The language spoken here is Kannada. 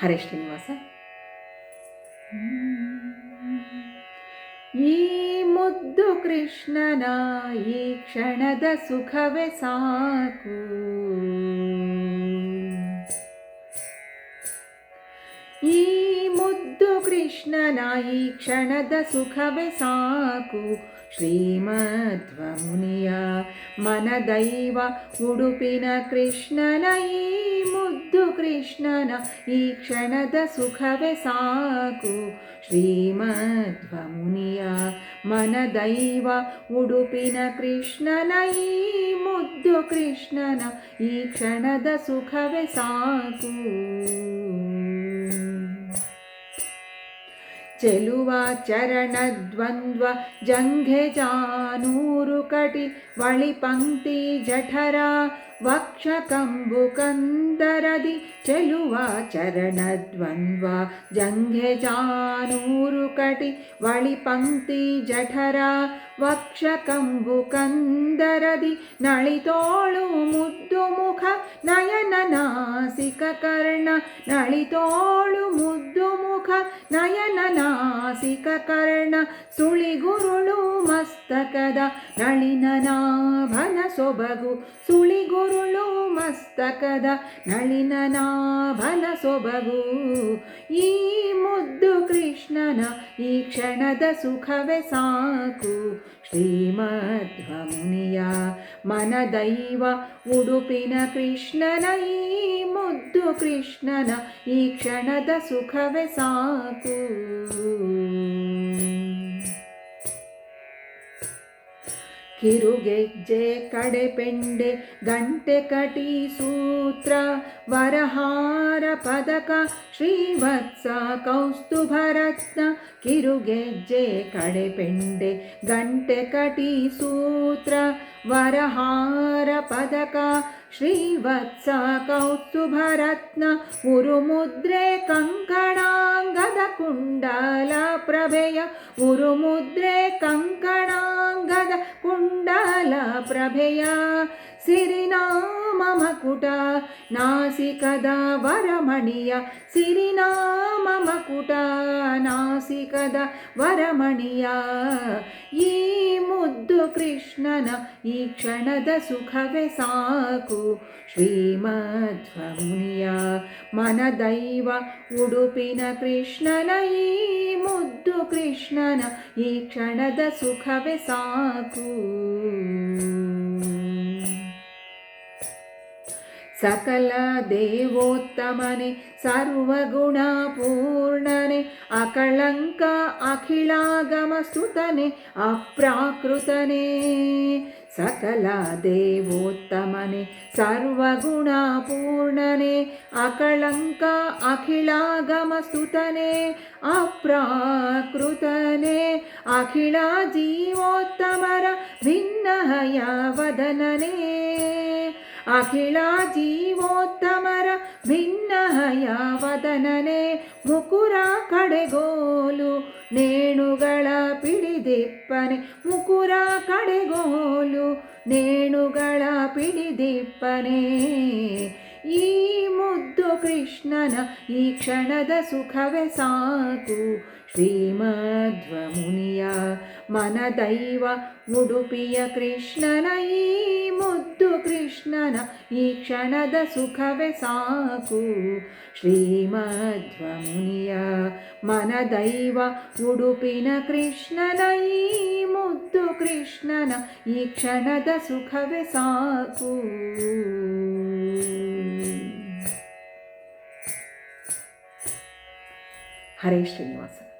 ಹರೇ ಶ್ರೀನಿವಾಸ. ಈ ಮುದ್ದು ಕೃಷ್ಣನ ಈ ಕ್ಷಣದ ಸುಖವೇ ಸಾಕು. ಈ ಮುದ್ದು ಕೃಷ್ಣನ ಈ ಕ್ಷಣದ ಸುಖವೇ ಸಾಕು ಶ್ರೀಮಧ್ವಮುನಿಯ ಮನದೈವ ಉಡುಪಿನ ಕೃಷ್ಣನ ಈ ಮುದ್ದು ಕೃಷ್ಣನ ಈ ಕ್ಷಣದ ಸುಖವೇ ಸಾಕು ಶ್ರೀಮಧ್ವಮುನಿಯ ಮನದೈವ ಉಡುಪಿನ ಕೃಷ್ಣನ ಈ ಮುದ್ದು ಕೃಷ್ಣನ ಈ ಕ್ಷಣದ ಸುಖವೇ ಸಾಕು ಚೆಲುವ ಚರಣದ್ವಂದ್ವ ಜಂಘೆ ಜಾನೂರು ಕಟಿ ವಳಿ ಪಂಕ್ತಿ ಜಠರ ವಕ್ಷ ಕಂಬು ಕಂದರದಿ ಚೆಲುವ ಚರಣದ್ವಂದ್ವ ಜಂಘೆ ಜಾನೂರು ಕಟಿ ವಳಿ ಪಂಕ್ತಿ ಜಠರ ವಕ್ಷ ಕಂಬು ಕಂದರದಿ ನಳಿತೋಳು ಮುದ್ದು ಮುಖ ನಯನ ನಾಸಿಕ ಕರ್ಣ ನಳಿತೋಳು ಮುದ್ದು ಮುಖ ನಯನ ನಾಸಿಕ ಕರ್ಣ ಸುಳಿಗುರುಳು ಮಸ್ತಕದ ನಳಿನ ನಾಭನ ಸೊಬಗು, ಸುಳಿಗುರುಳು ಮಸ್ತಕದ ನಳಿನ ನಾಭನ ಸೊಬಗು. ಈ ಮುದ್ದು ಕೃಷ್ಣನ ಈ ಕ್ಷಣದ ಸುಖವೇ ಸಾಕು. ಶ್ರೀಮಧ್ವಮುನಿಯ ಮನದೈವ ಉಡುಪಿನ ಕೃಷ್ಣನ ಈ ಮುದ್ದು ಕೃಷ್ಣನ ಈ ಕ್ಷಣದ ಸುಖವೇ ಸಾಕು. ಕಿರುಗೆಜ್ಜೆ ಕಡೆಪೆಂಡೆ ಗಂಟೆ ಕಟಿ ಸೂತ್ರ ವರಹಾರ ಪದಕ ಶ್ರೀವತ್ಸ ಕೌಸ್ತುಭರತ್ನ ಕಿರುಗೆಜ್ಜೆ ಕಡೆಪೆಂಡೆ ಗಂಟೆ ಕಟಿ ಸೂತ್ರ ವರಹಾರ ಪದಕ श्रीवत्सा कौस्तुभरत्न गुरुमुद्रे कङ्कणाङ्गदकुण्डालप्रभय गुरुमुद्रे कङ्कणाङ्गदकुण्डालप्रभया सिरिना ಕಂಕಣಾಂಗದ ಕುಂಡಲ ಪ್ರಭೆಯ ಸಿರಿನಾಮ ಮಕುಟ ನಾಸಿಕದ ವರಮಣಿಯ ಸಿರಿನಾಮ ಮಕುಟ ನಾಸಿಕದ ವರಮಣಿಯ ಈ ಮುದ್ದು ಕೃಷ್ಣನ ಈ ಕ್ಷಣದ ಸುಖವೇ ಸಾಕು ಶ್ರೀಮಧ್ವಮುನಿಯ ಮನದೈವ ಉಡುಪಿನ ಕೃಷ್ಣನ ಈ ಮುದ್ದು ಕೃಷ್ಣನ ಈ ಕ್ಷಣದ ಸುಖವೇ ಸಾಕು సకల దేవోత్తమని సర్వగుణపూర్ణని అకళంక అఖిళాగమస్తుతని అప్రాకృతనే. సకల దేవోత్తమని సర్వగుణపూర్ణనే అకళంక అఖిళాగమస్తుతనే అప్రాకృతనే. అఖిళా జీవోత్తమర భిన్నహయ వదననే. ಅಖಿಳ ಜೀವೋತ್ತಮರ ಭಿನ್ನ ವದನನೇ ಅಖಿಳ ಜೀವೋತ್ತಮರ ಭಿನ್ನಹಯ ವದನನೆ ಮುಕುರ ಕಡೆಗೋಲು ನೇಣುಗಳ ಪಿಡಿದಿಪ್ಪನೆ ಮುಕುರ ಕಡೆಗೋಲು ನೇಣುಗಳ ಪಿಡಿದಿಪ್ಪನೆ. ಈ ಮುದ್ದು ಕೃಷ್ಣನ ಈ ಕ್ಷಣದ ಸುಖವೇ ಸಾಕು ಶ್ರೀಮಧ್ವಮುನಿಯ ಮನದೈವ ಉಡುಪಿಯ ಕೃಷ್ಣನ ಈ ಮುದ್ದು ಕೃಷ್ಣನ ಈ ಕ್ಷಣದ ಸುಖವೇ ಸಾಕು. ಶ್ರೀಮಧ್ವಮುನಿಯ ಮನದೈವ ಉಡುಪಿನ ಕೃಷ್ಣನ ಈ ಮುದ್ದು ಕೃಷ್ಣನ ಈ ಕ್ಷಣದ ಸುಖವೇ ಸಾಕು. ಹರೇ ಶ್ರೀನಿವಾಸ.